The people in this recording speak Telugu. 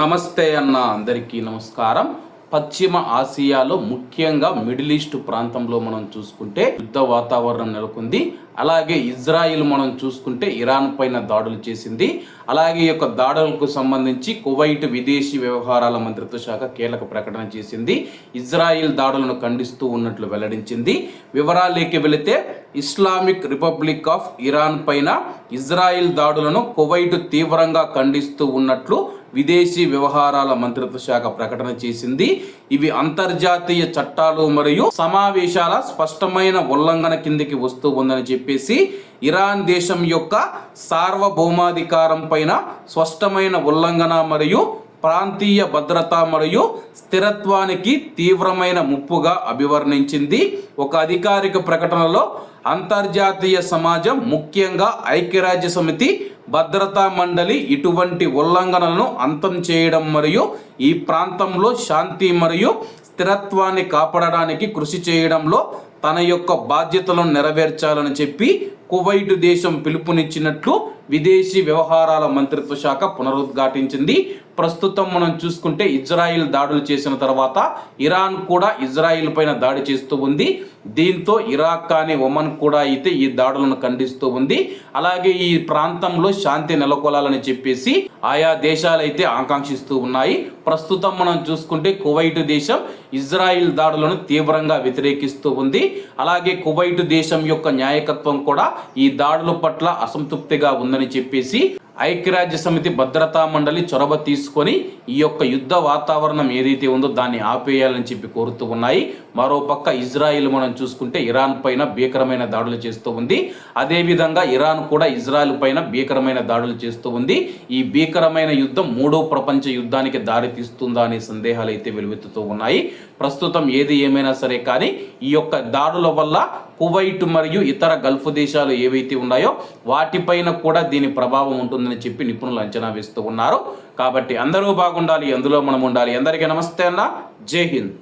నమస్తే అన్న అందరికీ నమస్కారం. పశ్చిమ ఆసియాలో ముఖ్యంగా మిడిల్ ఈస్ట్ ప్రాంతంలో మనం చూసుకుంటే యుద్ధ వాతావరణం నెలకొంది. అలాగే ఇజ్రాయిల్ మనం చూసుకుంటే ఇరాన్ పైన దాడులు చేసింది. అలాగే ఈ యొక్క దాడులకు సంబంధించి కువైట్ విదేశీ వ్యవహారాల మంత్రిత్వ శాఖ కీలక ప్రకటన చేసింది. ఇజ్రాయిల్ దాడులను ఖండిస్తూ ఉన్నట్లు వెల్లడించింది. వివరాలేకి వెళితే ఇస్లామిక్ రిపబ్లిక్ ఆఫ్ ఇరాన్ పైన ఇజ్రాయిల్ దాడులను కువైట్ తీవ్రంగా ఖండిస్తూ ఉన్నట్లు విదేశీ వ్యవహారాల మంత్రిత్వ శాఖ ప్రకటన చేసింది. ఇవి అంతర్జాతీయ చట్టాలు మరియు సమావేశాల స్పష్టమైన ఉల్లంఘన కిందికి వస్తూ ఉందని చెప్పేసి ఇరాన్ దేశం యొక్క సార్వభౌమాధికారం పైన స్పష్టమైన ఉల్లంఘన మరియు ప్రాంతీయ భద్రత మరియు స్థిరత్వానికి తీవ్రమైన ముప్పుగా అభివర్ణించింది. ఒక అధికారిక ప్రకటనలో అంతర్జాతీయ సమాజం ముఖ్యంగా ఐక్యరాజ్య సమితి భద్రతా మండలి ఇటువంటి ఉల్లంఘనలను అంతం చేయడం మరియు ఈ ప్రాంతంలో శాంతి మరియు స్థిరత్వాన్ని కాపాడడానికి కృషి చేయడంలో తన యొక్క బాధ్యతలను నెరవేర్చాలని చెప్పి కువైట్ దేశం పిలుపునిచ్చినట్లు విదేశీ వ్యవహారాల మంత్రిత్వ శాఖ పునరుద్ఘాటించింది. ప్రస్తుతం మనం చూసుకుంటే ఇజ్రాయిల్ దాడులు చేసిన తర్వాత ఇరాన్ కూడా ఇజ్రాయిల్ పైన దాడి చేస్తూ ఉంది. దీంతో ఇరాక్ కానీ ఒమన్ కూడా అయితే ఈ దాడులను ఖండిస్తూ ఉంది. అలాగే ఈ ప్రాంతంలో శాంతి నెలకొలాలని చెప్పేసి ఆయా దేశాలు అయితే ఆకాంక్షిస్తూ ఉన్నాయి. ప్రస్తుతం మనం చూసుకుంటే కువైట్ దేశం ఇజ్రాయిల్ దాడులను తీవ్రంగా వ్యతిరేకిస్తూ ఉంది. అలాగే కువైట్ దేశం యొక్క న్యాయకత్వం కూడా ఈ దాడుల పట్ల అసంతృప్తిగా ఉందని చెప్పేసి ఐక్యరాజ్య సమితి భద్రతా మండలి చొరవ తీసుకొని ఈ యొక్క యుద్ధ వాతావరణం ఏదైతే ఉందో దాన్ని ఆపేయాలని చెప్పి కోరుతూ ఉన్నాయి. మరోపక్క ఇజ్రాయిల్ మనం చూసుకుంటే ఇరాన్ పైన భీకరమైన దాడులు చేస్తూ ఉంది. అదేవిధంగా ఇరాన్ కూడా ఇజ్రాయిల్ పైన భీకరమైన దాడులు చేస్తూ ఉంది. ఈ భీకరమైన యుద్ధం మూడో ప్రపంచ యుద్ధానికి దారి తీస్తుందా అనే సందేహాలు అయితే వెలువెత్తుతూ ఉన్నాయి. ప్రస్తుతం ఏది ఏమైనా సరే కానీ ఈ యొక్క దాడుల వల్ల కువైట్ మరియు ఇతర గల్ఫ్ దేశాలు ఏవైతే ఉన్నాయో వాటిపైన కూడా దీని ప్రభావం ఉంటుంది. ఉంటుందని చెప్పి నిపుణులు అంచనా వేస్తూ ఉన్నారు. కాబట్టి అందరూ బాగుండాలి అందులో మనం ఉండాలి. అందరికీ నమస్తే అన్న. జై హింద్.